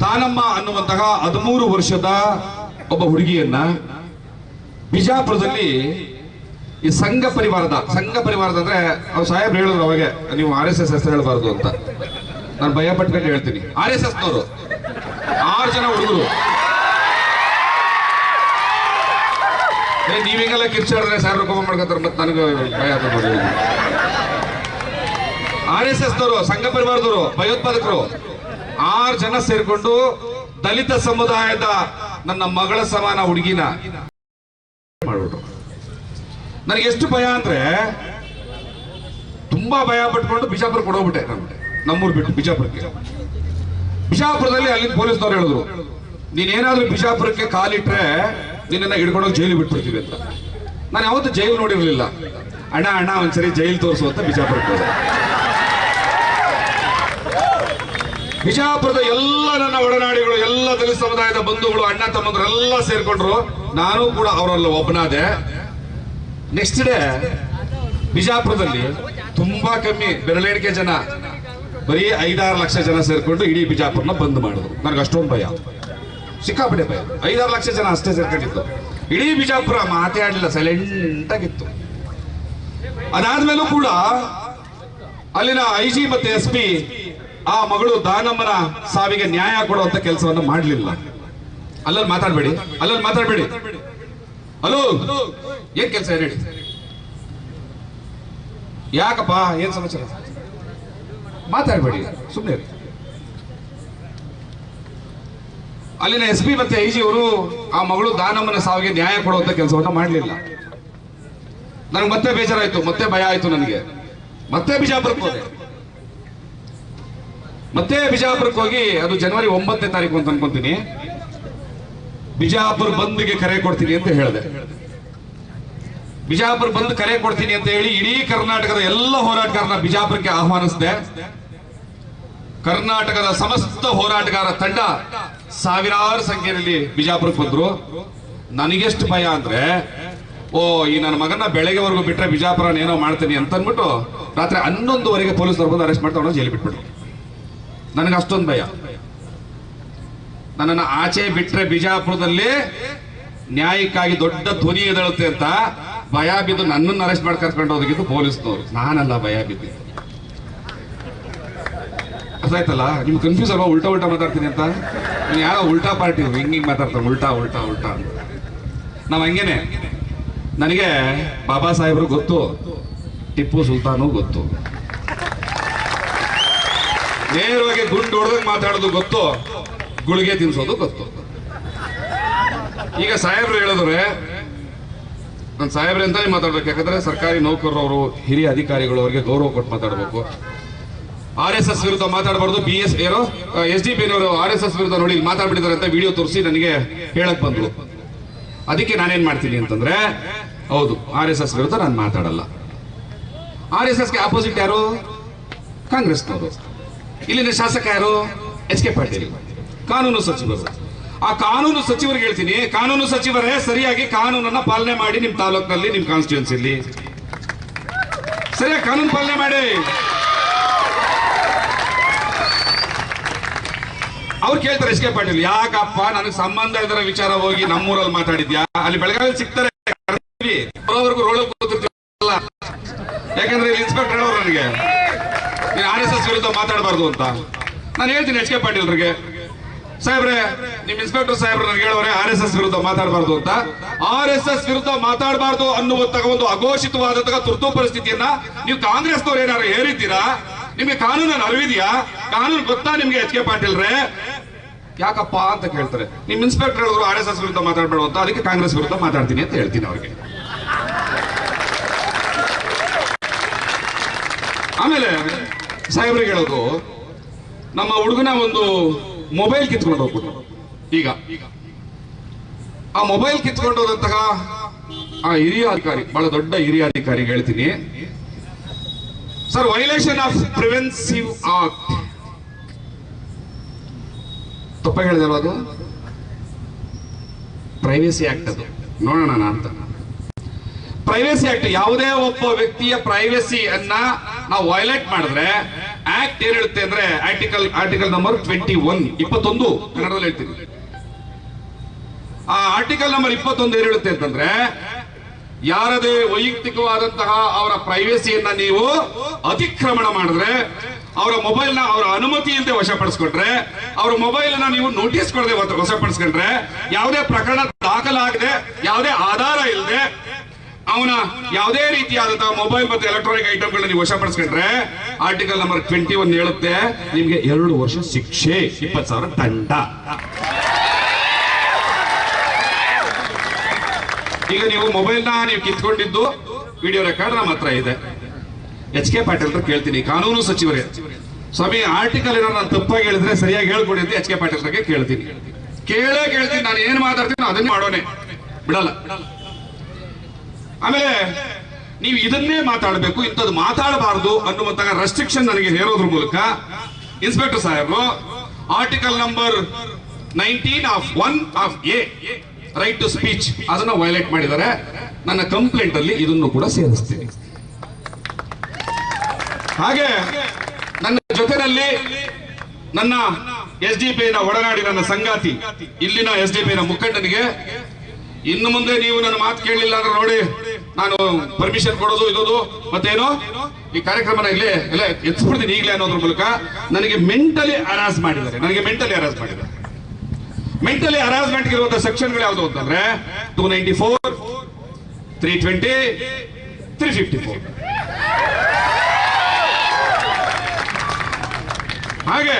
ದಾನಮ್ಮ ಅನ್ನುವಂತಹ ಹದಿಮೂರು ವರ್ಷದ ಒಬ್ಬ ಹುಡುಗಿಯನ್ನ ಬಿಜಾಪುರದಲ್ಲಿ ಈ ಸಂಘ ಪರಿವಾರದ ಸಂಘ ಪರಿವಾರದ ಅಂದ್ರೆ ಅವ್ರು ಸಾಹೇಬ್ರು ಹೇಳಿದ್ರು ಅವಾಗ, ನೀವು ಆರ್ ಎಸ್ ಎಸ್ ಹೆಸರು ಹೇಳಬಾರ್ದು ಅಂತ. ನಾನು ಭಯ ಪಟ್ಕೊಂಡು ಹೇಳ್ತೀನಿ. ಆರ್ ಎಸ್ ಎಸ್ನವರು. ಆರು ಜನ ಹುಡುಗರು. ಏ, ನೀವ್ ಹಿಂಗೆಲ್ಲ ಕಿರ್ಚಾಡಿದ್ರೆ ಸಾವಿರ ಕೋಪ ಮಾಡ್ಕೊತಾರೆ, ಮತ್ತೆ ನನಗೆ ಭಯ ಆರ್ ಎಸ್ ಎಸ್ನವರು, ಸಂಘ ಪರಿವಾರದವರು, ಭಯೋತ್ಪಾದಕರು. ಆರು ಜನ ಸೇರ್ಕೊಂಡು ದಲಿತ ಸಮುದಾಯದ ನನ್ನ ಮಗಳ ಸಮಾನ ಹುಡುಗಿನ ಮಾಡ್ಬಿಟ್ರು ನನಗೆ ಎಷ್ಟು ಭಯ ಅಂದ್ರೆ ತುಂಬಾ ಭಯ ಪಟ್ಕೊಂಡು ಬಿಜಾಪುರ ಕೊಡೋಗ್ಬಿಟ್ಟೆ ನಮ್ಗೆ ನಮ್ಮೂರು ಬಿಟ್ಟು ಬಿಜಾಪುರಕ್ಕೆ. ಬಿಜಾಪುರದಲ್ಲಿ ಅಲ್ಲಿನ ಪೊಲೀಸ್ನವ್ರು ಹೇಳಿದ್ರು, ನೀನೇನಾದ್ರೂ ಬಿಜಾಪುರಕ್ಕೆ ಕಾಲಿಟ್ರೆ ನಿನ್ನ ಹಿಡ್ಕೊಂಡೋಗಿ ಜೈಲು ಬಿಟ್ಬಿಡ್ತೀವಿ ಅಂತ. ನಾನು ಯಾವತ್ತೂ ಜೈಲು ನೋಡಿರಲಿಲ್ಲ. ಅಣ್ಣ ಅಣ್ಣ, ಒಂದ್ಸರಿ ಜೈಲು ತೋರಿಸು ಅಂತ ಬಿಜಾಪುರಕ್ಕೆ ಹೋದೆ. ಬಿಜಾಪುರದ ಎಲ್ಲ ನನ್ನ ಒಡನಾಡಿಗಳು, ಎಲ್ಲ ದಲಿತ ಸಮುದಾಯದ ಬಂಧುಗಳು, ಅಣ್ಣ ತಮ್ಮಂದ್ರು ಎಲ್ಲ ಸೇರ್ಕೊಂಡ್ರು. ನಾನು ಕೂಡ ಅವರಲ್ಲಿ ಒಬ್ಬನಾದೆ ನೆಕ್ಸ್ಟ್ ಡೇ ಬಿಜಾಪುರದಲ್ಲಿ ತುಂಬಾ ಕಮ್ಮಿ, ಬೆರಳೆಣಿಕೆ ಜನ, ಬರೀ ಐದಾರು ಲಕ್ಷ ಜನ ಸೇರ್ಕೊಂಡು ಇಡೀ ಬಿಜಾಪುರನ ಬಂದ್ ಮಾಡಿದ್ರು. ನನಗೆ ಅಷ್ಟೊಂದು ಭಯ. ಸಿಕ್ಕಾಪಟ್ಟೆ ಭಯ. ಐದಾರು ಲಕ್ಷ ಜನ ಅಷ್ಟೇ ಸೇರ್ಕೊಂಡಿತ್ತು ಇಡೀ ಬಿಜಾಪುರ ಮಾತೇ ಆಡ್ಲಿಲ್ಲ ಸೈಲೆಂಟ್ ಆಗಿತ್ತು. ಅದಾದ್ಮೇಲೂ ಕೂಡ ಅಲ್ಲಿನ ಐ ಜಿ ಮತ್ತೆ ಎಸ್ ಪಿ ಆ ಮಗಳು ದಾನಮ್ಮನ ಸಾವಿಗೆ ನ್ಯಾಯ ಕೊಡುವಂತ ಕೆಲಸವನ್ನ ಮಾಡಲಿಲ್ಲ. ಅಲ್ಲಲ್ಲಿ ಮಾತಾಡ್ಬೇಡಿ ಅಲ್ಲಲ್ಲಿ ಮಾತಾಡ್ಬೇಡಿ. ಹಲೋ ಏನ್ ಕೆಲಸ ಹೇಳಿ. ಯಾಕಪ್ಪ, ಏನ್ ಸಮಾಚಾರ? ಮಾತಾಡ್ಬೇಡಿ ಸುಮ್ಮನೆ ಅಲ್ಲಿನ ಎಸ್ ಪಿ ಮತ್ತೆ ಐ ಜಿ ಅವರು ಆ ಮಗಳು ದಾನಮ್ಮನ ಸಾವಿಗೆ ನ್ಯಾಯ ಕೊಡುವಂತ ಕೆಲಸವನ್ನ ಮಾಡಲಿಲ್ಲ. ನನಗೆ ಮತ್ತೆ ಬೇಜಾರಾಯ್ತು, ಮತ್ತೆ ಭಯ ಆಯ್ತು ನನಗೆ. ಮತ್ತೆ ಬಿಜಾಪುರಕ್ಕೆ ಹೋದೆ. ಮತ್ತೆ ಬಿಜಾಪುರಕ್ಕೆ ಹೋಗಿ, ಅದು ಜನವರಿ ಒಂಬತ್ತನೇ ತಾರೀಕು ಅಂತ ಅನ್ಕೊಂತೀನಿ. ಬಿಜಾಪುರ್ ಬಂದ್ಗೆ ಕರೆ ಕೊಡ್ತೀನಿ ಅಂತ ಹೇಳಿದೆ. ಬಿಜಾಪುರ್ ಬಂದ್ ಕರೆ ಕೊಡ್ತೀನಿ ಅಂತ ಹೇಳಿ ಇಡೀ ಕರ್ನಾಟಕದ ಎಲ್ಲ ಹೋರಾಟಗಾರನ ಬಿಜಾಪುರಕ್ಕೆ ಆಹ್ವಾನಿಸಿದೆ. ಕರ್ನಾಟಕದ ಸಮಸ್ತ ಹೋರಾಟಗಾರ ತಂಡ ಸಾವಿರಾರು ಸಂಖ್ಯೆಯಲ್ಲಿ ಬಿಜಾಪುರಕ್ಕೆ ಬಂದ್ರು. ನನಗೆಷ್ಟು ಭಯ ಅಂದ್ರೆ, ಓ, ಈ ನನ್ನ ಮಗನ ಬೆಳಗ್ಗೆವರೆಗೂ ಬಿಟ್ರೆ ಬಿಜಾಪುರ ಏನೋ ಮಾಡ್ತೀನಿ ಅಂತ ಅಂದ್ಬಿಟ್ಟು ರಾತ್ರಿ ಹನ್ನೊಂದುವರೆಗೆ ಪೊಲೀಸರು ಬಂದು ಅರೆಸ್ಟ್ ಮಾಡ್ತಾ ಜೈಲಿ ಬಿಟ್ಬಿಟ್ರು. ನನಗೆ ಅಷ್ಟೊಂದು ಭಯ. ನನ್ನನ್ನು ಆಚೆ ಬಿಟ್ಟರೆ ಬಿಜಾಪುರದಲ್ಲಿ ನ್ಯಾಯಕ್ಕಾಗಿ ದೊಡ್ಡ ಧ್ವನಿ ಎದಳುತ್ತೆ ಅಂತ ಭಯ ಬಿದ್ದು ನನ್ನನ್ನು ಅರೆಸ್ಟ್ ಮಾಡಿ ಕರ್ಕೊಂಡು ಹೋದಕ್ಕಿದ್ದು ಪೊಲೀಸ್ನವರು. ನಾನಲ್ಲ ಭಯ ಬಿದ್ದೆ. ಅರ್ಥ ಆಯ್ತಲ್ಲ ನಿಮ್ಗೆ ಕನ್ಫ್ಯೂಸ್ ಅಲ್ವಾ? ಉಲ್ಟಾ ಉಲ್ಟಾ ಮಾತಾಡ್ತೀನಿ ಅಂತ? ನೀವು ಯಾರೋ ಉಲ್ಟಾ ಪಾರ್ಟಿ ಹಿಂಗ್ ಹಿಂಗ್ ಮಾತಾಡ್ತಾರೆ ಉಲ್ಟಾ ಉಲ್ಟಾ ಉಲ್ಟಾ ಅಂತ. ನಾವು ಹಂಗೇನೆ. ನನಗೆ ಬಾಬಾ ಸಾಹೇಬ್ರು ಗೊತ್ತು. ಟಿಪ್ಪು ಸುಲ್ತಾನು ಗೊತ್ತು. ನೇರವಾಗಿ ಗುಂಡು ಹೊಡೆದಂಗ್ ಮಾತಾಡೋದು ಗೊತ್ತು? ಗುಳಿಗೆ ತಿನ್ಸೋದು ಗೊತ್ತು? ಈಗ ಸಾಹೇಬ್ರು ಹೇಳಿದ್ರೆ, ನಾನು ಸಾಹೇಬ್ರೆ ಅಂತಾನೆ ಮಾತಾಡ್ಬೇಕು. ಯಾಕಂದ್ರೆ ಸರ್ಕಾರಿ ನೌಕರರವರು, ಹಿರಿಯ ಅಧಿಕಾರಿಗಳು ಅವರಿಗೆ ಗೌರವ ಕೊಟ್ಟು ಮಾತಾಡಬೇಕು. ಆರ್ ಎಸ್ ಎಸ್ ವಿರುದ್ಧ ಮಾತಾಡಬಾರ್ದು. ಬಿ ಎಸ್ ಏನೋ ಎಸ್ ಡಿ ಪಿನವರು ಆರ್ ಎಸ್ ಎಸ್ ವಿರುದ್ಧ ನೋಡಿ ಮಾತಾಡ್ಬಿಟ್ಟಿದ್ದಾರೆ ಅಂತ ವಿಡಿಯೋ ತೋರಿಸಿ ನನಗೆ ಹೇಳಕ್ ಬಂದ್ರು. ಅದಕ್ಕೆ ನಾನೇನ್ ಮಾಡ್ತೀನಿ ಅಂತಂದ್ರೆ, ಹೌದು, ಆರ್ ಎಸ್ ಎಸ್ ವಿರುದ್ಧ ನಾನು ಮಾತಾಡಲ್ಲ. ಆರ್ ಎಸ್ ಎಸ್ಗೆ ಆಪೋಸಿಟ್ ಯಾರು? ಕಾಂಗ್ರೆಸ್ನವರು. ಇಲ್ಲಿನ ಶಾಸಕ ಯಾರು ಎಚ್ ಕೆ ಪಾಟೀಲ್. ಕಾನೂನು ಸಚಿವರು. ಆ ಕಾನೂನು ಸಚಿವರಿಗೆ ಹೇಳ್ತೀನಿ, ಕಾನೂನು ಸಚಿವರೇ ಸರಿಯಾಗಿ ಕಾನೂನನ್ನ ಪಾಲನೆ ಮಾಡಿ ನಿಮ್ ತಾಲೂಕಿನಲ್ಲಿ ನಿಮ್ ಕಾನ್ಸ್ಟಿಟ್ಯೂನ್ಸಿಲಿ ಸರಿಯಾಗಿ ಕಾನೂನು ಪಾಲನೆ ಮಾಡಿ. ಅವ್ರು ಕೇಳ್ತಾರೆ ಎಚ್ ಕೆ ಪಾಟೀಲ್, ಯಾಕಪ್ಪ ನನಗೆ ಸಂಬಂಧ ಇದರ ವಿಚಾರ ಹೋಗಿ ನಮ್ಮೂರಲ್ಲಿ ಮಾತಾಡಿದ್ಯಾ? ಅಲ್ಲಿ ಬೆಳಗಾವಿ ಸಿಗ್ತಾರೆ. ಯಾಕಂದ್ರೆ ಇನ್ಸ್ಪೆಕ್ಟರ್ ಹೇಳೋರು ನನಗೆ. ನೀನು ಆರ್ ಎಸ್ ಎಸ್ ವಿರುದ್ಧ ಮಾತಾಡಬಾರ್ದು ಅಂತ. ನಾನು ಹೇಳ್ತೀನಿ ಎಚ್ ಕೆ ಪಾಟೀಲ್ರಿಗೆ. ಸಾಹೇಬ್ರೆ, ನಿಮ್ ಇನ್ಸ್ಪೆಕ್ಟರ್ ಸಾಹೇಬ್ರು ನನಗೆ ಹೇಳೋರೆ ಆರ್ ಎಸ್ ಎಸ್ ವಿರುದ್ಧ ಮಾತಾಡಬಾರ್ದು ಅಂತ. ಆರ್ ಎಸ್ ಎಸ್ ವಿರುದ್ಧ ಮಾತಾಡಬಾರ್ದು ಅನ್ನುವಂತಹ ಒಂದು ಅಘೋಷಿತವಾದಂತಹ ತುರ್ತು ಪರಿಸ್ಥಿತಿಯನ್ನ ನೀವು ಕಾಂಗ್ರೆಸ್ನವ್ರು ಏನಾದ್ರು ಹೇರಿದ್ದೀರಾ ನಿಮ್ಗೆ ಕಾನೂನನ್ನು ಅರಿವಿದ್ಯಾ? ಕಾನೂನು ಗೊತ್ತಾ ನಿಮ್ಗೆ ಎಚ್ ಕೆ ಪಾಟೀಲ್ರೆ? ಯಾಕಪ್ಪ ಅಂತ ಕೇಳ್ತಾರೆ. ನಿಮ್ ಇನ್ಸ್ಪೆಕ್ಟರ್ ಹೇಳಿದ್ರು ಆರ್ ಎಸ್ ಎಸ್ ವಿರುದ್ಧ ಮಾತಾಡಬೇಡ ಅಂತ, ಅದಕ್ಕೆ ಕಾಂಗ್ರೆಸ್ ವಿರುದ್ಧ ಮಾತಾಡ್ತೀನಿ ಅಂತ ಹೇಳ್ತೀನಿ ಅವ್ರಿಗೆ. ಆಮೇಲೆ ಸಾಹೇಬ್ರಿಗೆ ಹೇಳೋದು ನಮ್ಮ ಹುಡುಗನ ಒಂದು ಮೊಬೈಲ್ ಕಿತ್ಕೊಂಡು ಹೋಗ್ಬಿಟ್ಟು ಈಗ ಆ ಮೊಬೈಲ್ ಕಿತ್ಕೊಂಡು ಹೋದಂತಹ ಆ ಹಿರಿಯ ಅಧಿಕಾರಿ, ಬಹಳ ದೊಡ್ಡ ಹಿರಿಯ ಅಧಿಕಾರಿಗೆ ಹೇಳ್ತೀನಿ. Sir violation of preventive act ತಪ್ಪ ಹೇಳಿದೆ ಅದು? ಪ್ರೈವೇಸಿ ಆಕ್ಟ್ ಅದು. ನೋಡೋಣ ಅಂತ ಪ್ರೈವೇಸಿ ಆಕ್ಟ್ ಯಾವುದೇ ಒಬ್ಬ ವ್ಯಕ್ತಿಯ ಪ್ರೈವೇಸಿ ಅನ್ನ ನಾವು ವೈಲೇಟ್ ಮಾಡಿದ್ರೆ ಆಕ್ಟ್ ಏನ್ ಹೇಳುತ್ತೆ ಅಂದ್ರೆ article article number twenty one ಇಪ್ಪತ್ತೊಂದು ಕನ್ನಡದಲ್ಲಿ ಹೇಳ್ತೀನಿ. ಆ ಆರ್ಟಿಕಲ್ ನಂಬರ್ ಇಪ್ಪತ್ತೊಂದು ಏನ್ ಹೇಳುತ್ತೆ ಅಂತಂದ್ರೆ ಯಾರದೇ ವೈಯಕ್ತಿಕವಾದಂತಹ ಅವರ ಪ್ರೈವೇಸಿಯನ್ನ ನೀವು ಅತಿಕ್ರಮಣ ಮಾಡಿದ್ರೆ ಅವರ ಮೊಬೈಲ್ನ ಅವರ ಅನುಮತಿ ಇಲ್ಲದೆ ವಶಪಡಿಸ್ಕೊಂಡ್ರೆ, ಅವರ ಮೊಬೈಲ್ನ ನೀವು ನೋಟಿಸ್ ಕೊಡದೆ ವಶಪಡಿಸ್ಕೊಂಡ್ರೆ, ಯಾವುದೇ ಪ್ರಕರಣ ದಾಖಲಾಗದೆ, ಯಾವುದೇ ಆಧಾರ ಇಲ್ಲದೆ ಅವನ ಯಾವುದೇ ರೀತಿಯಾದಂತಹ ಮೊಬೈಲ್ ಮತ್ತು ಎಲೆಕ್ಟ್ರಾನಿಕ್ ಐಟಮ್ಗಳನ್ನ ನೀವು ವಶಪಡಿಸ್ಕೊಂಡ್ರೆ ಆರ್ಟಿಕಲ್ ನಂಬರ್ ಟ್ವೆಂಟಿ ಒನ್ ಹೇಳುತ್ತೆ, ನಿಮ್ಗೆ ಎರಡು ವರ್ಷ ಶಿಕ್ಷೆ, ಇಪ್ಪತ್ತು ಸಾವಿರ ದಂಡ. ಈಗ ನೀವು ಮೊಬೈಲ್ನ ನೀವು ಕಿತ್ಕೊಂಡಿದ್ದು ವಿಡಿಯೋ ರೆಕಾರ್ಡ್ ನಮ್ಮ ಹತ್ರ ಇದೆ. ಎಚ್ ಕೆ ಪಾಟೀಲ್ ಕೇಳ್ತೀನಿ, ಕಾನೂನು ಸಚಿವರೇ. ಸ್ವಾಮಿ ಆರ್ಟಿಕಲ್ ಏನೋ ನಾನು ತಪ್ಪಾಗಿ ಹೇಳಿದ್ರೆ ಸರಿಯಾಗಿ ಹೇಳ್ಕೊಡಿ ಅಂತ ಎಚ್ ಕೆ ಪಾಟೀಲ್ ಕೇಳ್ತೀನಿ. ಕೇಳೇ ಕೇಳ್ತೀನಿ, ನಾನು ಏನ್ ಮಾತಾಡ್ತೀನಿ ಅದನ್ನೇ ಮಾಡೋಣ ಬಿಡಲ್ಲ. ಆಮೇಲೆ ನೀವು ಇದನ್ನೇ ಮಾತಾಡಬೇಕು, ಇಂಥದ್ದು ಮಾತಾಡಬಾರದು ಅನ್ನುವಂತಹ ರೆಸ್ಟ್ರಿಕ್ಷನ್ ನನಗೆ ಹೇರೋದ್ರ ಮೂಲಕ ಇನ್ಸ್ಪೆಕ್ಟರ್ ಸಾಹೇಬರು article number nineteen of one of a right to speech ಅದನ್ನ ವೈಲೇಟ್ ಮಾಡಿದ್ದಾರೆ. ನನ್ನ ಕಂಪ್ಲೇಂಟ್ ಅಲ್ಲಿ ಇದನ್ನು ಕೂಡ ಸೇರಿಸ್ತೀನಿ. ಹಾಗೆ ನನ್ನ ಜೊತೆಯಲ್ಲಿ ನನ್ನ ಎಸ್ ಡಿ ಪಿ ನ ಒಡನಾಡಿ, ನನ್ನ ಸಂಗಾತಿ, ಇಲ್ಲಿನ ಎಸ್ ಡಿ ಪಿ ನ ಮುಖಂಡನಿಗೆ ಇನ್ನು ಮುಂದೆ ನೀವು ನನ್ನ ಮಾತು ಕೇಳಲಿಲ್ಲ ಅಂದ್ರೆ ನೋಡಿ, ನಾನು ಪರ್ಮಿಷನ್ ಕೊಡೋದು ಇರೋದು ಮತ್ತೇನು? ಈ ಕಾರ್ಯಕ್ರಮನ ಇಲ್ಲೇ, ಎಲ್ಲ ಎತ್ಸ್ಬಿಡ್ತೀನಿ ಈಗಲೇ ಅನ್ನೋದ್ರ ಮೂಲಕ. ನನಗೆ ಮೆಂಟಲಿ ಹರಾಸ್ ಮಾಡಿದ್ದಾರೆ. ನನಗೆ ಮೆಂಟಲಿ ಅರಾಸ್ ಮಾಡಿದ್ದಾರೆ. ಮೆಂಟಲಿ ಹರಾಸ್ಮೆಂಟ್ ಇರುವಂತಹ ಸೆಕ್ಷನ್ಗಳು ಯಾವುದು ಅಂತಂದ್ರೆ two ninety four three twenty three fifty four ಹಾಗೆ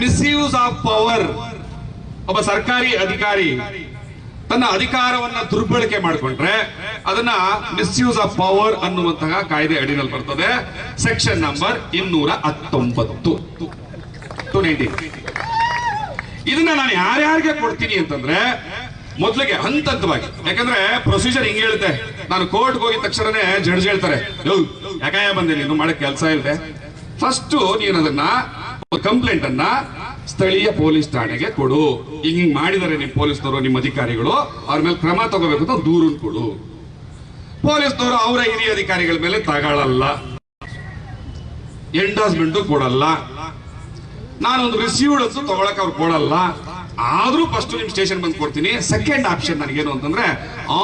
ಮಿಸ್ಯೂಸ್ ಆಫ್ ಪವರ್ ಒಬ್ಬ ಸರ್ಕಾರಿ ಅಧಿಕಾರಿ ತನ್ನ ಅಧಿಕಾರವನ್ನ ದುರ್ಬಳಕೆ ಮಾಡಿಕೊಂಡ್ರೆ ಅದನ್ನ ಮಿಸ್ಯೂಸ್ ಆಫ್ ಪವರ್ ಅನ್ನುವಂತಹ ಕಾಯ್ದೆ ಅಡಿನಲ್ಲಿ ಬರ್ತದೆ. ಸೆಕ್ಷನ್ ನಂಬರ್ ಇನ್ನೂರ ಹತ್ತೊಂಬತ್ತು. ಇದನ್ನ ನಾನು ಯಾರ್ಯಾರಿಗೆ ಕೊಡ್ತೀನಿ ಅಂತಂದ್ರೆ ಮೊದ್ಲಿಗೆ ಹಂತ ಹಂತವಾಗಿ ಯಾಕಂದ್ರೆ ಪ್ರೊಸೀಜರ್ ಹಿಂಗೆ ಹೇಳುತ್ತೆ. ನಾನು ಕೋರ್ಟ್ಗೆ ಹೋಗಿದ ತಕ್ಷಣನೇ ಜಡ್ಜ್ ಹೇಳ್ತಾರೆ. ಯಾಕಾಯ ಬಂದೆ? ನೀನು ಮಾಡಕ್ ಕೆಲಸ ಇಲ್ಲದೆ ಫಸ್ಟ್ ನೀನು ಅದನ್ನ ಕಂಪ್ಲೇಂಟ್ ಅನ್ನ ಸ್ಥಳೀಯ ಪೊಲೀಸ್ ಠಾಣೆಗೆ ಕೊಡು. ಹಿಂಗ್ ಮಾಡಿದರೆ ಮಾಡಿದ್ದಾರೆ ನಿಮ್ ಪೊಲೀಸ್ನವರು ನಿಮ್ಮ ಅಧಿಕಾರಿಗಳು ಅವ್ರ ಮೇಲೆ ಕ್ರಮ ತಗೋಬೇಕು ಅಂತ ದೂರನ್ ಕೊಡು. ಪೊಲೀಸ್ನವರು ಅವರ ಹಿರಿಯ ಅಧಿಕಾರಿಗಳ ಮೇಲೆ ತಗೊಳ್ಳಲ್ಲ ಎಂಡಾಸ್ಮೆಂಟ್ ಕೊಡಲ್ಲ. ನಾನೊಂದು ರಿಸೀವ್ಡ್ ಅಂತೂ ತಗೊಳಕ್ ಅವ್ರು ಕೊಡಲ್ಲ. ಆದ್ರೂ ಫಸ್ಟ್ ನಿಮ್ ಸ್ಟೇಷನ್ ಬಂದು ಕೊಡ್ತೀನಿ. ಸೆಕೆಂಡ್ ಆಪ್ಷನ್ ನನಗೇನು ಅಂತಂದ್ರೆ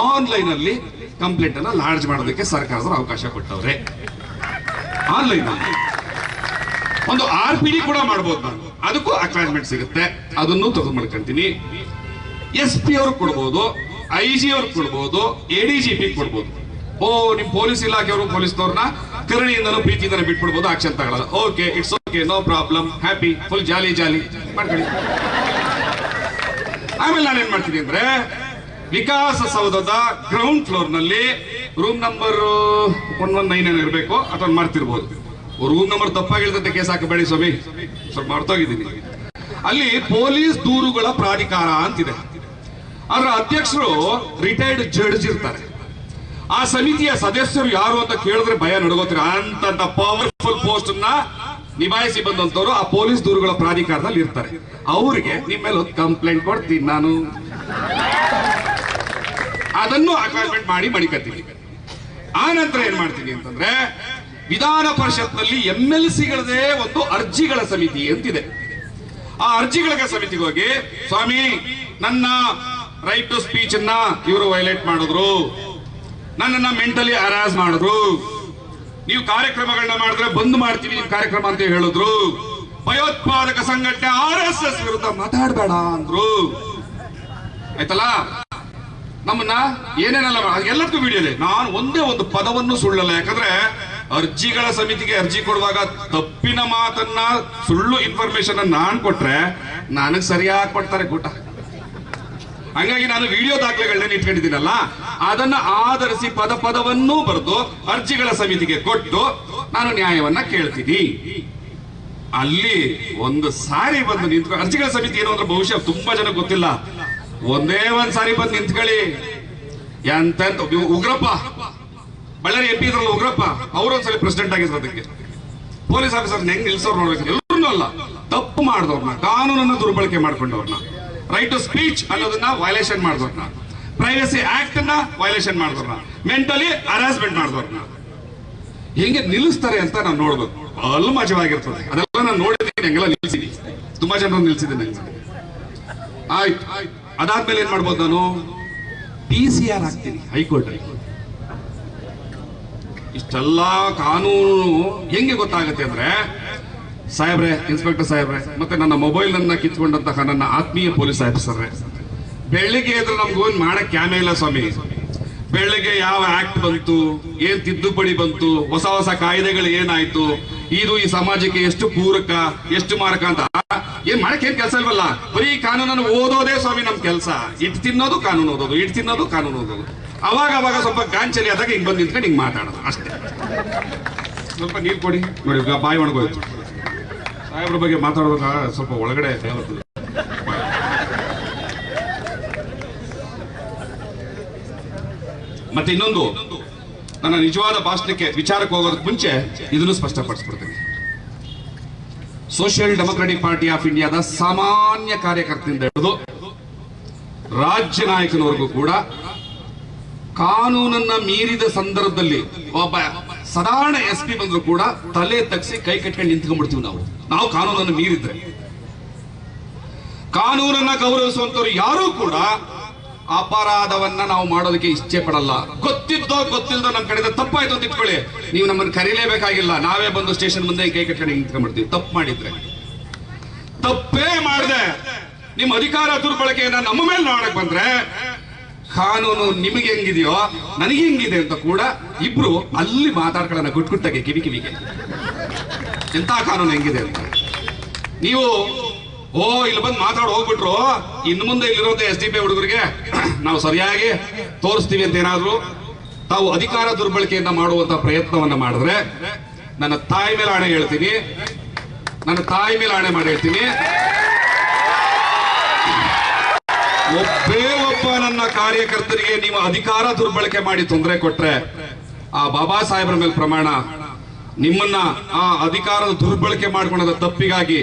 ಆನ್ಲೈನ್ ಅಲ್ಲಿ ಕಂಪ್ಲೇಂಟ್ ಅನ್ನ ಲಾಡ್ಜ್ ಮಾಡೋದಕ್ಕೆ ಸರ್ಕಾರದವರು ಅವಕಾಶ ಕೊಟ್ಟವ್ರೆ. ಆನ್ಲೈನ್ ಒಂದು ಆರ್ ಪಿ ಡಿ ಕೂಡ ಮಾಡ್ಬೋದು ನಾನು. ಅದಕ್ಕೂ ಅಕ್ಲಾಜ್ಮೆಂಟ್ ಸಿಗುತ್ತೆ. ಅದನ್ನು ತೆಗೆದು ಮಾಡ್ಕೊಂತೀನಿ. ಎಸ್ ಪಿ ಅವ್ರು ಕೊಡ್ಬೋದು, ಐ ಜಿ ಅವ್ರಿಗೆ ಕೊಡ್ಬೋದು, ಎ ಡಿ ಜಿ ಪಿ ಕೊಡ್ಬೋದು. ಓ, ನಿಮ್ ಪೊಲೀಸ್ ಇಲಾಖೆಯವರು ಪೊಲೀಸ್ನವ್ರನ್ನ ಕರುಣೆಯಿಂದನೂ ಪ್ರೀತಿಯಿಂದ ಬಿಟ್ಬಿಡ್ಬೋದು, ಆಕ್ಷನ್ ತಗೊಳ್ಳಲ್ಲ. Okay it's okay no problem happy full jolly jolly ಮಾಡ್ಕೊಳ್ಳಿ. ಆಮೇಲೆ ನಾನು ಏನ್ ಮಾಡ್ತೀನಿ ಅಂದ್ರೆ, ವಿಕಾಸ ಸೌಧದ ground ಫ್ಲೋರ್ನಲ್ಲಿ room number one one nine ಇರಬೇಕು ಅಥವಾ ಮಾಡ್ತಿರ್ಬೋದು. ರೂಮ್ ನಂಬರ್ ತಪ್ಪಾಗಿರ್ತದೆ ಕೇಸ್ ಹಾಕಬೇಡಿ ಸ್ವಾಮಿ. ಸ್ವಲ್ಪ ಮರ್ತೋಗಿದ್ದೀನಿ. ಅಲ್ಲಿ ಪೊಲೀಸ್ ದೂರುಗಳ ಪ್ರಾಧಿಕಾರ ಅಂತಿದೆ. ಅದರ ಅಧ್ಯಕ್ಷರು ರಿಟೈರ್ಡ್ ಜಡ್ಜ್ ಇರ್ತಾರೆ. ಆ ಸಮಿತಿಯ ಸದಸ್ಯರು ಯಾರು ಅಂತ ಕೇಳಿದ್ರೆ ಭಯ ನಡಗೋತೀರ ಅಂತ ಪವರ್ಫುಲ್ ಪೋಸ್ಟ್ನ ನಿಭಾಯಿಸಿ ಬಂದಂತವ್ರು ಆ ಪೊಲೀಸ್ ದೂರುಗಳ ಪ್ರಾಧಿಕಾರದಲ್ಲಿ ಇರ್ತಾರೆ. ಅವರಿಗೆ ನಿಮ್ಮ ಮೇಲೆ ಒಂದು ಕಂಪ್ಲೇಂಟ್ ಕೊಡ್ತೀನಿ ನಾನು. ಅದನ್ನು ಅಪಾಯಿಂಟ್ಮೆಂಟ್ ಮಾಡಿ ಮಡಿಕತ್ತೀನಿ ಆ ನಂತರ ಏನ್ ಮಾಡ್ತೀನಿ ಅಂತಂದ್ರೆ ವಿಧಾನ ಪರಿಷತ್ನಲ್ಲಿ ಎಂ ಎಲ್ ಸಿಗಳದೇ ಒಂದು ಅರ್ಜಿಗಳ ಸಮಿತಿ ಅಂತಿದೆ. ಆ ಅರ್ಜಿಗಳ ಸಮಿತಿಗೆ ಹೋಗಿ, ಸ್ವಾಮಿ, ನನ್ನ ರೈಟ್ ಟು ಸ್ಪೀಚ್ ಅನ್ನ ಇವರು ವೈಲೇಟ್ ಮಾಡಿದ್ರು. ನನ್ನನ್ನ ಮೆಂಟಲಿ ಹರಾಸ್ ಮಾಡಿದ್ರು. ನೀವು ಕಾರ್ಯಕ್ರಮಗಳನ್ನ ಮಾಡಿದ್ರೆ ಬಂದ್ ಮಾಡ್ತೀವಿ ನಿಮ್ ಕಾರ್ಯಕ್ರಮ ಅಂತ ಹೇಳಿದ್ರು. ಭಯೋತ್ಪಾದಕ ಸಂಘಟನೆ ಆರ್ ಎಸ್ ಎಸ್ ವಿರುದ್ಧ ಮಾತಾಡಬೇಡ ಅಂದ್ರು. ಆಯ್ತಲ್ಲ? ನಮ್ಮನ್ನ ಏನೇನೆಲ್ಲ ಎಲ್ಲದಕ್ಕೂ ವಿಡಿಯೋ ಇದೆ. ನಾನು ಒಂದೇ ಒಂದು ಪದವನ್ನು ಸುಳ್ಳಲ್ಲ. ಯಾಕಂದ್ರೆ ಅರ್ಜಿಗಳ ಸಮಿತಿಗೆ ಅರ್ಜಿ ಕೊಡುವಾಗ ತಪ್ಪಿನ ಮಾತನ್ನ ಸುಳ್ಳು ಇನ್ಫಾರ್ಮೇಶನ್ ನಾನು ಕೊಟ್ರೆ ನನಗ್ ಸರಿಯಾಗಿ ಕೊಡ್ತಾರೆ ಕೂಟ. ಹಂಗಾಗಿ ನಾನು ವಿಡಿಯೋ ದಾಖಲೆಗಳನ್ನ ಇಟ್ಕೊಂಡಿದ್ದೀನಲ್ಲ, ಅದನ್ನ ಆಧರಿಸಿ ಪದ ಪದವನ್ನೂ ಬರೆದು ಅರ್ಜಿಗಳ ಸಮಿತಿಗೆ ಕೊಟ್ಟು ನಾನು ನ್ಯಾಯವನ್ನ ಕೇಳ್ತೀನಿ. ಅಲ್ಲಿ ಒಂದು ಸಾರಿ ಬಂದು ನಿಂತ್ಕೊ, ಅರ್ಜಿಗಳ ಸಮಿತಿ ಏನು ಅಂದ್ರೆ ಬಹುಶಃ ತುಂಬಾ ಜನ ಗೊತ್ತಿಲ್ಲ. ಒಂದೇ ಒಂದ್ ಸಾರಿ ಬಂದು ನಿಂತ್ಕೊಳ್ಳಿ. ಎಂತ ಉಗ್ರಪ್ಪ. ಬಳ್ಳಾರಿ ಎಂ ಪಿ ಇದ್ರಲ್ಲ ಉಗ್ರಪ್ಪ, ಅವರೊಂದ್ಸಲಿ ಪ್ರೆಸಿಡೆಂಟ್ ಆಗಿದ್ರು ಅದಕ್ಕೆ. ಪೊಲೀಸ್ ಆಫೀಸರ್ ಹೆಂಗ್ ನಿಲ್ಸೋರು ನೋಡ್ಬೇಕು. ಎಲ್ಲರೂ ಅಲ್ಲ, ತಪ್ಪು ಮಾಡಿದವ್ರನ್ನ, ಕಾನೂನನ್ನ ದುರ್ಬಳಕೆ ಮಾಡ್ಕೊಂಡವ್ರನ್ನ. ರೈಟ್ ಟು ಸ್ಪೀಚ್ ಅನ್ನೋದನ್ನ ವೈಲೇಷನ್ ಮಾಡಿದವ್ರನ್ನ. ಪ್ರೈವಸಿ ಆಕ್ಟ್ ಅನ್ನ ವೈಲೇಷನ್ ಮಾಡಿದವ್ರನ್ನ. ಮೆಂಟಲಿ ಹರಾಸ್ಮೆಂಟ್ ಮಾಡಿದವ್ರನ್ನ. ಹೆಂಗೆ ನಿಲ್ಲಿಸ್ತಾರೆ ಅಂತ ನಾನು ನೋಡ್ಬೇಕು. ಅಲ್ಲೂ ಮಜವಾಗಿರ್ತದೆ ಅದೆಲ್ಲ ನಾನು ನೋಡಿದ್ದೀನಿ, ಹಂಗೆಲ್ಲ ನಿಲ್ಸಿದ್ದೀನಿ. ತುಂಬಾ ಜನರು ನಿಲ್ಸಿದ್ದೀನಿ ಆಯ್ತು. ಅದಾದ್ಮೇಲೆ ಏನ್ ಮಾಡ್ಬೋದು ನಾನು? ಪಿ ಸಿ ಆರ್ ಹಾಕ್ತೀನಿ ಹೈಕೋರ್ಟ್ ಇಷ್ಟೆಲ್ಲ ಕಾನೂನು ಹೆಂಗೆ ಗೊತ್ತಾಗುತ್ತೆ ಅಂದ್ರೆ, ಸಾಹೇಬ್ರೆ, ಇನ್ಸ್ಪೆಕ್ಟರ್ ಸಾಹೇಬ್ರೆ, ಮತ್ತೆ ನನ್ನ ಮೊಬೈಲ್ ಅನ್ನ ಕಿತ್ಕೊಂಡಂತಹ ನನ್ನ ಆತ್ಮೀಯ ಪೊಲೀಸ್ ಆಫೀಸರ್ರೆ, ಬೆಳಿಗ್ಗೆ ಎದ್ರೆ ನಮ್ಗೆ ಮಾಡಕ್ಕೆ ಮಾಡಕ್ ಕ್ಯಾಮೆ ಇಲ್ಲ ಸ್ವಾಮಿ. ಬೆಳಿಗ್ಗೆ ಯಾವ ಆಕ್ಟ್ ಬಂತು, ಏನ್ ತಿದ್ದುಪಡಿ ಬಂತು, ಹೊಸ ಹೊಸ ಕಾಯ್ದೆಗಳು ಏನಾಯ್ತು, ಇದು ಈ ಸಮಾಜಕ್ಕೆ ಎಷ್ಟು ಪೂರಕ, ಎಷ್ಟು ಮಾರಕ ಅಂತ ಏನ್ ಮಾಡಕ್ ಏನ್ ಕೆಲಸ ಇಲ್ವಲ್ಲ? ಬರೀ ಕಾನೂನನ್ನು ಓದೋದೇ ಸ್ವಾಮಿ ನಮ್ ಕೆಲಸ. ಇಟ್ ತಿನ್ನೋದು ಕಾನೂನು ಓದೋದು, ಇಟ್ ತಿನ್ನೋದು ಕಾನೂನು ಓದೋದು. ಅವಾಗ ಅವಾಗ ಸ್ವಲ್ಪ ಗಾಂಚಲಿ ಆದಾಗ ಹಿಂಗ್ ಬಂದ್ ನಿಂತ್ಕೊಂಡು ಹಿಂಗ್ ಮಾತಾಡೋದು, ಅಷ್ಟೇ. ಸ್ವಲ್ಪ ನೀರು ಕೊಡಿ. ನೋಡಿ ಬಾಯಿ ಒಣಗೋಯ್ತು. ಸಾಹೇಬ್ರ ಬಗ್ಗೆ ಮಾತಾಡೋದಾಗ ಸ್ವಲ್ಪ ಒಳಗಡೆ ಮತ್ತೆ ಇನ್ನೊಂದು, ನನ್ನ ನಿಜವಾದ ಭಾಷಣಕ್ಕೆ ವಿಚಾರಕ್ಕೆ ಹೋಗೋದಕ್ಕೆ ಮುಂಚೆ ಇದನ್ನು ಸ್ಪಷ್ಟಪಡಿಸ್ಬಿಡ್ತೀನಿ. ಸೋಷಿಯಲ್ ಡೆಮೊಕ್ರೆಟಿಕ್ ಪಾರ್ಟಿ ಆಫ್ ಇಂಡಿಯಾದ ಸಾಮಾನ್ಯ ಕಾರ್ಯಕರ್ತನಿಂದ ಹಿಡಿದು ರಾಜ್ಯ ನಾಯಕನವರೆಗೂ ಕೂಡ ಕಾನೂನನ್ನ ಮೀರಿದ ಸಂದರ್ಭದಲ್ಲಿ ಒಬ್ಬ ಸಾಧಾರಣ ಎಸ್ ಪಿ ಬಂದ್ರು ಕೂಡ ತಲೆ ತಗ್ಸಿ ಕೈ ಕಟ್ಕೊಂಡು ನಿಂತ್ಕೊಂಡ್ಬಿಡ್ತೀವಿ ನಾವು. ನಾವು ಕಾನೂನನ್ನು ಮೀರಿದ್ರೆ. ಕಾನೂನನ್ನ ಗೌರವಿಸುವಂತವ್ರು ಯಾರೂ ಕೂಡ ಅಪರಾಧವನ್ನ ನಾವು ಮಾಡೋದಕ್ಕೆ ಇಚ್ಛೆ ಪಡಲ್ಲ. ಗೊತ್ತಿದ್ದೋ ಗೊತ್ತಿಲ್ಲದೋ ನಮ್ಮ ಕಡೆಯಿಂದ ತಪ್ಪಾಯ್ತು ಅಂತ ಇಟ್ಕೊಳ್ಳಿ. ನೀವು ನಮ್ಮನ್ನು ಕರೀಲೇಬೇಕಾಗಿಲ್ಲ. ನಾವೇ ಬಂದು ಸ್ಟೇಷನ್ ಮುಂದೆ ಕೈ ಕಟ್ಕೊಂಡು ನಿಂತ್ಕೊಂಡ್ಬಿಡ್ತೀವಿ. ತಪ್ಪು ಮಾಡಿದ್ರೆ. ತಪ್ಪೇ ಮಾಡಿದೆ. ನಿಮ್ಮ ಅಧಿಕಾರ ದುರ್ಬಳಕೆಯನ್ನ ನಮ್ಮ ಮೇಲೆ ನೋಡಕ್ ಬಂದ್ರೆ ಕಾನೂನು ನಿಮಗೆ ಹೆಂಗಿದೆಯೋ ನನಗೆ ಹೆಂಗಿದೆ ಅಂತ ಕೂಡ ಇಬ್ರು ಅಲ್ಲಿ ಮಾತಾಡ್ಕೊಳ್ಳೋಣ ಗುಟ್ ಗುಟ್ಟಾಗೆ ಕಿವಿ ಕಿವಿಗೆ. ಎಂತ ಕಾನೂನು ಹೆಂಗಿದೆ ಅಂತ. ನೀವು, ಓ, ಇಲ್ಲಿ ಬಂದು ಮಾತಾಡ್ ಹೋಗ್ಬಿಟ್ರು. ಇನ್ನು ಮುಂದೆ ಇಲ್ಲಿರೋದು ಎಸ್ ಡಿ ಪಿ ಹುಡುಗರಿಗೆ ನಾವು ಸರಿಯಾಗಿ ತೋರಿಸ್ತೀವಿ ಅಂತ ಏನಾದ್ರು. ತಾವು ಅಧಿಕಾರ ದುರ್ಬಳಕೆಯನ್ನ ಮಾಡುವಂತ ಪ್ರಯತ್ನವನ್ನ ಮಾಡಿದ್ರೆ ನನ್ನ ತಾಯಿ ಮೇಲೆ ಆಣೆ ಹೇಳ್ತೀನಿ. ನನ್ನ ತಾಯಿ ಮೇಲೆ ಆಣೆ ಮಾಡಿ ಹೇಳ್ತೀನಿ. ಒಬ್ಬೇ ನನ್ನ ಕಾರ್ಯಕರ್ತರಿಗೆ ನೀವು ಅಧಿಕಾರ ದುರ್ಬಳಕೆ ಮಾಡಿ ತೊಂದರೆ ಕೊಟ್ರೆ, ಆ ಬಾಬಾ ಸಾಹೇಬ್ರ ಮೇಲೆ ಪ್ರಮಾಣ. ನಿಮ್ಮನ್ನ ಆ ಅಧಿಕಾರದ ದುರ್ಬಳಕೆ ಮಾಡಿಕೊಂಡ ತಪ್ಪಿಗಾಗಿ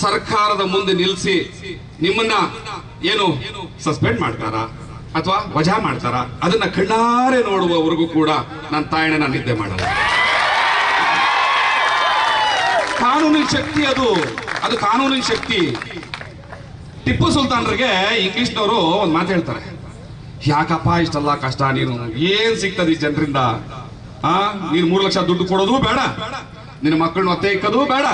ಸರ್ಕಾರದ ಮುಂದೆ ನಿಲ್ಲಿಸಿ ನಿಮ್ಮನ್ನ ಏನು ಸಸ್ಪೆಂಡ್ ಮಾಡ್ತಾರ ಅಥವಾ ವಜಾ ಮಾಡ್ತಾರ? ಅದನ್ನ ಕಣ್ಣಾರೆ ನೋಡುವವರೆಗೂ ಕೂಡ ನನ್ನ ತಾಯಣ ನಾನು ನಿದ್ದೆ ಮಾಡಲ್ಲ. ಕಾನೂನಿನ ಶಕ್ತಿ ಅದು. ಅದು ಕಾನೂನಿನ ಶಕ್ತಿ. ಟಿಪ್ಪು ಸುಲ್ತಾನ್ರಿಗೆ ಇಂಗ್ಲಿಷ್ನವರು ಒಂದು ಮಾತು ಹೇಳ್ತಾರೆ. ಯಾಕಪ್ಪ, ಇಷ್ಟೆಲ್ಲ ಕಷ್ಟ, ನೀನು ಏನ್ ಸಿಗ್ತದೆ ಈ ಜನರಿಂದ? ಆ, ನೀನು ಮೂರು ಲಕ್ಷ ದುಡ್ಡು ಕೊಡೋದು ಬೇಡ. ನಿನ್ನ ಮಕ್ಕಳನ್ನ ಒತ್ತೆ ಇಕ್ಕದು ಬೇಡ.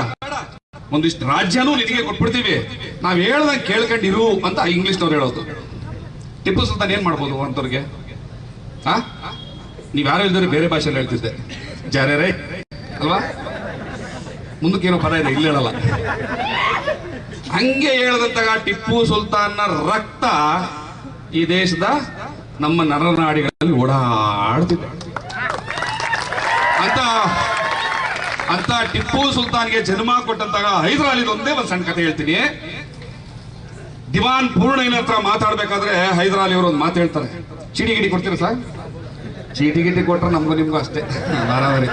ಒಂದಿಷ್ಟು ರಾಜ್ಯನೂ ನಿನಗೆ ಕೊಟ್ಬಿಡ್ತೀವಿ. ನಾವ್ ಹೇಳ್ದಂಗೆ ಕೇಳ್ಕೊಂಡಿರು ಅಂತ ಇಂಗ್ಲಿಷ್ನವ್ರು ಹೇಳೋದು. ಟಿಪ್ಪು ಸುಲ್ತಾನ್ ಏನ್ ಮಾಡ್ಬೋದು ಅಂತವ್ರಿಗೆ? ಆ? ನೀವ್ ಯಾರು ಹೇಳಿದ್ರೆ ಬೇರೆ ಭಾಷೆಯಲ್ಲಿ ಹೇಳ್ತಿದ್ದೆ. ಜಾರ್ಯಾರೇ ಅಲ್ವಾ? ಮುಂದಕ್ಕೆ ಏನೋ ಪದ ಇದೆ, ಇಲ್ಲಿ ಹೇಳಲ್ಲ. ಹಂಗೆ ಹೇಳದಂತಾಗ ಟಿಪ್ಪು ಸುಲ್ತಾನ್ನ ರಕ್ತ ಈ ದೇಶದ ನಮ್ಮ ನರನಾಡಿಗಳಲ್ಲಿ ಓಡಾಡ್ತಿದೆ. ಅಂತ ಅಂತ ಟಿಪ್ಪು ಸುಲ್ತಾನ್ಗೆ ಜನ್ಮ ಕೊಟ್ಟಂತಾಗ ಹೈದರಾಲಿದ ಒಂದೇ ಒಂದು ಸಣ್ಣ ಕಥೆ ಹೇಳ್ತೀನಿ. ದಿವಾನ್ ಪೂರ್ಣಯ್ಯನ ಹತ್ರ ಮಾತಾಡ್ಬೇಕಾದ್ರೆ ಹೈದರಾಲಿ ಅವರು ಒಂದು ಮಾತು ಹೇಳ್ತಾರೆ. ಚಿಡಿಗಿಡಿ ಕೊಡ್ತೀರಾ ಸರ್? ಚೀಟಿ ಗೀಟಿ ಕೊಟ್ರೆ ನಮಗೂ ನಿಮ್ಗೂ ಅಷ್ಟೇ. ಬರಾಬರಿ.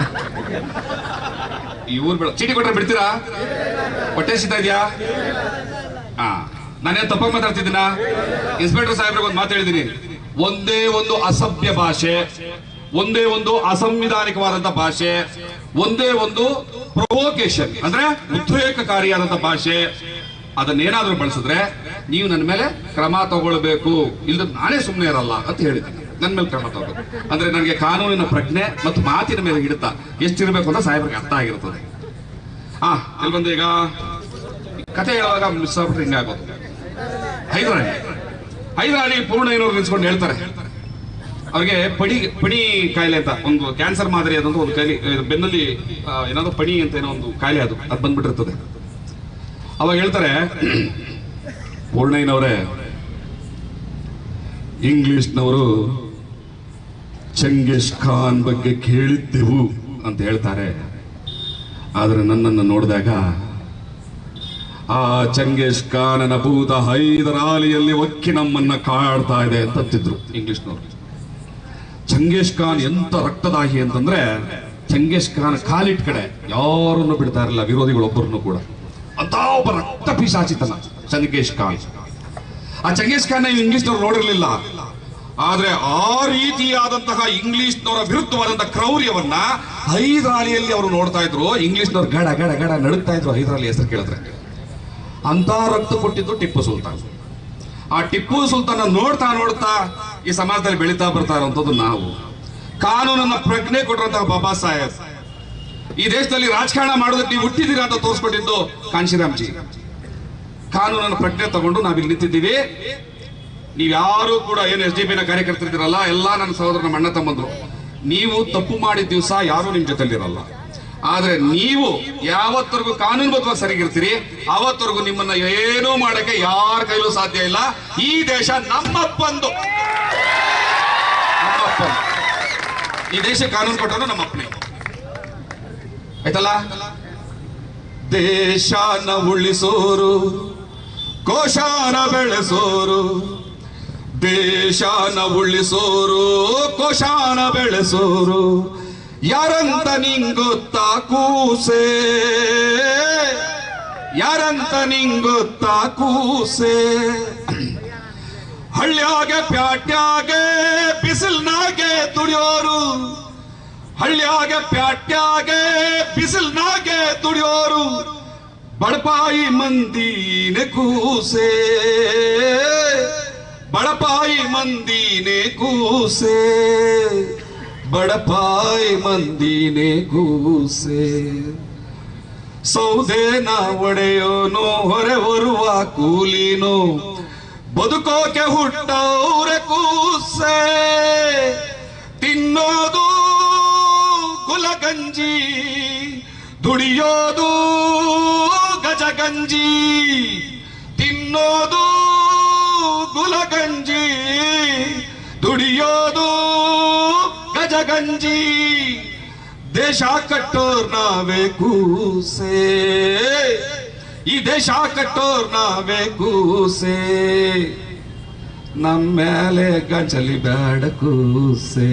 ಊರ್ ಬೇಡ ಚೀಟಿ ಕೊಟ್ರೆ ಬಿಡ್ತೀರಾ? ಹೊಟ್ಟೆ ಸಿಗ್ತಾ ಇದೆಯಾ? ಹಾ. ನಾನೇನು ತಪ್ಪಾಗಿ ಮಾತಾಡ್ತಿದ್ದೀನ? ಇನ್ಸ್ಪೆಕ್ಟರ್ ಸಾಹೇಬ್ರಿಗೆ ಒಂದು ಮಾತು ಹೇಳಿದ್ದೀನಿ ಒಂದೇ ಒಂದು ಅಸಭ್ಯ ಭಾಷೆ, ಒಂದೇ ಒಂದು ಅಸಂವಿಧಾನಿಕವಾದಂತ ಭಾಷೆ, ಒಂದೇ ಒಂದು ಪ್ರೊವೋಕೇಶನ್ ಅಂದ್ರೆ ಉದ್ರೇಕಕಾರಿಯಾದಂತ ಭಾಷೆ. ಅದನ್ನೇನಾದ್ರೂ ಬಳಸಿದ್ರೆ ನೀವು ನನ್ನ ಮೇಲೆ ಕ್ರಮ ತಗೊಳ್ಬೇಕು. ಇಲ್ಲದ ನಾನೇ ಸುಮ್ಮನೆ ಇರಲ್ಲ ಅಂತ ಹೇಳಿದ್ದೀನಿ. ನನ್ನ ಮೇಲೆ ಕ್ರಮ ತಗೋಬೇಕು ಅಂದ್ರೆ ನನಗೆ ಕಾನೂನಿನ ಪ್ರಜ್ಞೆ ಮತ್ತು ಮಾತಿನ ಮೇಲೆ ಹಿಡಿತ ಎಷ್ಟಿರಬೇಕು ಅಂತ ಸಾಹೇಬ್ರಿಗೆ ಅರ್ಥ ಆಗಿರ್ತದೆ. ಆ ಬಂದು ಈಗ? ಕತೆ ಹೇಳುವಾಗ ಮಿಸ್ ಆಗ್ಬಿಟ್ರೆ ಹಿಂಗಾಗೋದು ಹೈದರಾಣಿ ಹೈದರಾಣಿ ಪೂರ್ಣ ಏನೋ ನಿಲ್ಸ್ಕೊಂಡು ಹೇಳ್ತಾರೆ. ಅವ್ರಿಗೆ ಪಡಿ, ಪಣಿ ಕಾಯಿಲೆ ಅಂತ, ಒಂದು ಕ್ಯಾನ್ಸರ್ ಮಾದರಿ ಅದಂತ ಒಂದು ಕಾಯಿಲೆ ಬೆನ್ನಲ್ಲಿ ಏನಾದ್ರು ಪಣಿ ಅಂತ ಏನೋ ಒಂದು ಕಾಯಿಲೆ ಅದು ಅದು ಬಂದ್ಬಿಟ್ಟಿರ್ತದೆ. ಅವಾಗ ಹೇಳ್ತಾರೆ, ಪೂರ್ಣಯ್ಯನವರೇ, ಇಂಗ್ಲಿಷ್ನವರು ಚಂಗೇಶ್ ಖಾನ್ ಬಗ್ಗೆ ಕೇಳಿದ್ದೆವು ಅಂತ ಹೇಳ್ತಾರೆ. ಆದರೆ ನನ್ನನ್ನು ನೋಡಿದಾಗ ಆ ಚಂಗೇಶ್ ಖಾನನ ಭೂತ ಹೈದರಾಲಿಯಲ್ಲಿ ಒಕ್ಕಿ ನಮ್ಮನ್ನ ಕಾಡ್ತಾ ಇದೆ ಅಂತಂತಿದ್ರು ಇಂಗ್ಲಿಷ್ನವರು. ಚಂಗೇಶ್ ಖಾನ್ ಎಂತ ರಕ್ತದಾಹಿ ಅಂತಂದ್ರೆ ಚಂಗೇಶ್ ಖಾನ್ ಕಾಲಿಟ್ ಕಡೆ ಯಾರನ್ನು ಬಿಡ್ತಾ ಇರಲಿಲ್ಲ ವಿರೋಧಿಗಳೊಬ್ಬರನ್ನು ಕೂಡ. ಅಂತ ಒಬ್ಬ ರಕ್ತ ಪಿಶಾಚಿತನ ಚಂಗೇಶ್ ಖಾನ್. ಆ ಚಂಗೇಶ್ ಖಾನ್ ಇಂಗ್ಲಿಷ್ನವ್ರು ನೋಡಿರ್ಲಿಲ್ಲ. ಆದ್ರೆ ಆ ರೀತಿಯಾದಂತಹ ಇಂಗ್ಲಿಷ್ನವರ ವಿರುದ್ಧವಾದಂತಹ ಕ್ರೌರ್ಯವನ್ನ ಹೈದರಾಲಿಯಲ್ಲಿ ಅವರು ನೋಡ್ತಾ ಇದ್ರು. ಇಂಗ್ಲಿಷ್ನವ್ರು ಗಡ ಗಡ ಗಡ ನಡುತ್ತಾ ಇದ್ರು ಹೈದರಾಲಿ ಹೆಸರು ಕೇಳಿದ್ರೆ. ಅಂತ ರಕ್ತ ಕೊಟ್ಟಿದ್ದು ಟಿಪ್ಪು ಸುಲ್ತಾನ್. ಆ ಟಿಪ್ಪು ಸುಲ್ತಾನ ನೋಡ್ತಾ ನೋಡ್ತಾ ಈ ಸಮಾಜದಲ್ಲಿ ಬೆಳೀತಾ ಬರ್ತಾ ಇರುವಂತದ್ದು ನಾವು. ಕಾನೂನನ್ನ ಪ್ರಜ್ಞೆ ಕೊಟ್ಟಿರುವಂತಹ ಬಾಬಾ ಸಾಹೇಬ್. ಈ ದೇಶದಲ್ಲಿ ರಾಜಕಾರಣ ಮಾಡೋದಕ್ಕೆ ನೀವು ಹುಟ್ಟಿದ್ದೀರಾ ಅಂತ ತೋರಿಸ್ಕೊಟ್ಟಿದ್ದು ಕಾಂಶಿರಾಮ್ಜಿ. ಕಾನೂನನ್ನು ಪ್ರಜ್ಞೆ ತಗೊಂಡು ನಾವಿಲ್ಲಿ ನಿಂತಿದ್ದೀವಿ. ನೀವು ಯಾರು ಕೂಡ ಏನು ಎಸ್ ಡಿ ಪಿನ ಕಾರ್ಯಕರ್ತರಿದ್ದೀರಲ್ಲ, ಎಲ್ಲ ನನ್ನ ಸಹೋದರ ನಮ್ಮ ಅಣ್ಣ ತಮ್ಮಂದ್ರು. ನೀವು ತಪ್ಪು ಮಾಡಿದ ದಿವಸ ಯಾರು ನಿಮ್ ಜೊತೆಲಿರಲ್ಲ. ಆದ್ರೆ ನೀವು ಯಾವತ್ತರೆಗೂ ಕಾನೂನುಬದ್ಧವಾಗಿ ಸರಿಗಿರ್ತೀರಿ ಅವತ್ತರೆಗೂ ನಿಮ್ಮನ್ನ ಏನೂ ಮಾಡಕ್ಕೆ ಯಾರ ಕೈಲೂ ಸಾಧ್ಯ ಇಲ್ಲ. ಈ ದೇಶ ನಮ್ಮಪ್ಪಂದು. ನಮ್ಮಪ್ಪಂದು. ಈ ದೇಶ ಕಾನೂನು ಕೊಟ್ಟರು ನಮ್ಮಪ್ಪನೇ ಆಯ್ತಲ್ಲ? ದೇಶನ ಉಳಿಸೋರು, ಕೋಶಾನ ಬೆಳೆಸೋರು ದೇಶನ ಉಳಿಸೋರು, ಕೋಶಾನ ಬೆಳೆಸೋರು, ಯಾರಂತ ನಿಂಗೊತ್ತಾ ಕೂಸೆ? ಯಾರಂತ ನಿಂಗೊತ್ತಾ ಕೂಸೆ? ಹಳ್ಳಿಯಾಗೆ ಪ್ಯಾಟ್ಯಾಗೆ, ಬಿಸಿಲ್ನಾಗೆ ದುಡಿಯೋರು. ಹಳ್ಳಿಯಾಗೆ ಪ್ಯಾಟ್ಯಾಗೆ, ಬಿಸಿಲ್ನಾಗೆ ದುಡಿಯೋರು. ಬಡಪಾಯಿ ಮಂದಿನೆ ಕೂಸೆ. ಬಡಪಾಯಿ ಮಂದಿನೆ ಕೂಸೆ. ಬಡಪಾಯಿ ಮಂದಿನೆ ಕೂಸೆ. ಸೌದೆನ ಒಡೆಯೋನು, ಹೊರೆ ಬರುವ ಕೂಲಿನು. ಬದುಕೋಕೆ ಹುಟ್ಟವ್ರೆ ಕೂಸೆ. ತಿನ್ನೋದು ಗುಲಗಂಜಿ, ದುಡಿಯೋದು ಗಜಗಂಜಿ. ತಿನ್ನೋದು ಗಜಗಂಜಿ ದೇಶ ಕಟ್ಟೋರ್ ನಾವೇ ಕೂಸೆ ಈ ದೇಶ ಕಟ್ಟೋರ್ ನಾವೇ ಕೂಸೆ ನಮ್ಮ ಮೇಲೆ ಗಂಚಲಿ ಬೇಡ ಕೂಸೆ